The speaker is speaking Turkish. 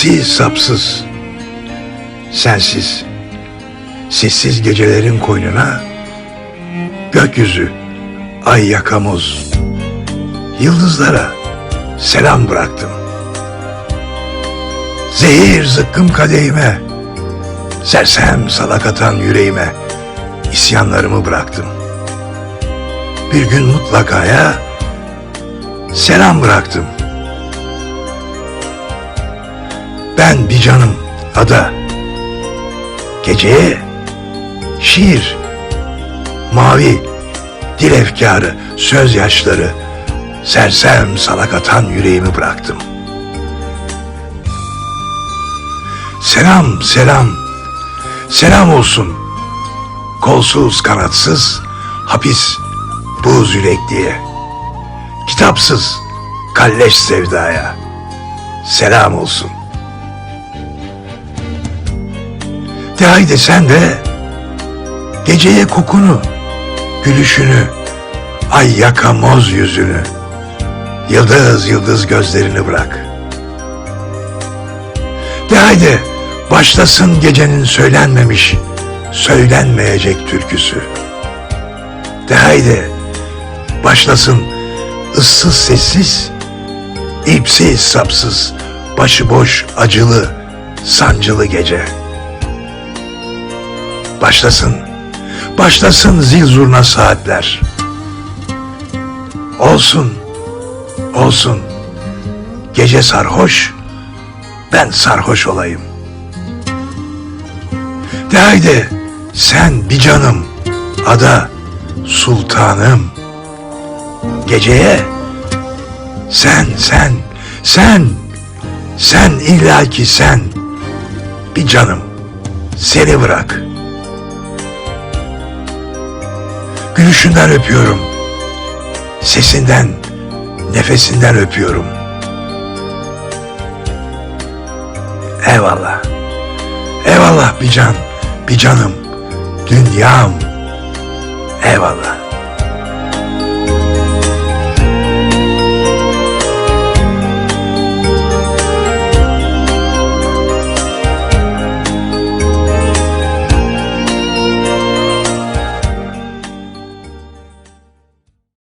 İpsiz sapsız, sensiz, sessiz gecelerin koynuna, gökyüzü, ay yakamoz, yıldızlara selam bıraktım. Zehir zıkkım kadehime, sersem salak atan yüreğime, isyanlarımı bıraktım. Bir gün mutlakaya selam bıraktım. Ben bir canım ada. Geceye şiir, mavi, dil efkarı, söz yaşları, sersem salak atan yüreğimi bıraktım. Selam, selam, selam olsun. Kolsuz, kanatsız, hapis, buz yürekliye. Kitapsız, kalleş sevdaya. Selam olsun. De haydi sen de geceye kokunu, gülüşünü, ay yakamoz yüzünü, yıldız yıldız gözlerini bırak. De haydi başlasın gecenin söylenmemiş, söylenmeyecek türküsü. De haydi başlasın ıssız sessiz, ipsiz sapsız, başıboş acılı, sancılı gece. Başlasın, başlasın zil zurna saatler. Olsun, olsun, gece sarhoş, ben sarhoş olayım. De haydi sen bir canım, ada sultanım. Geceye sen sen sen sen illaki sen bir canım seni bırak. Gülüşünden öpüyorum. Sesinden, nefesinden öpüyorum. Eyvallah. Eyvallah bir can, bir canım, dünyam. Eyvallah.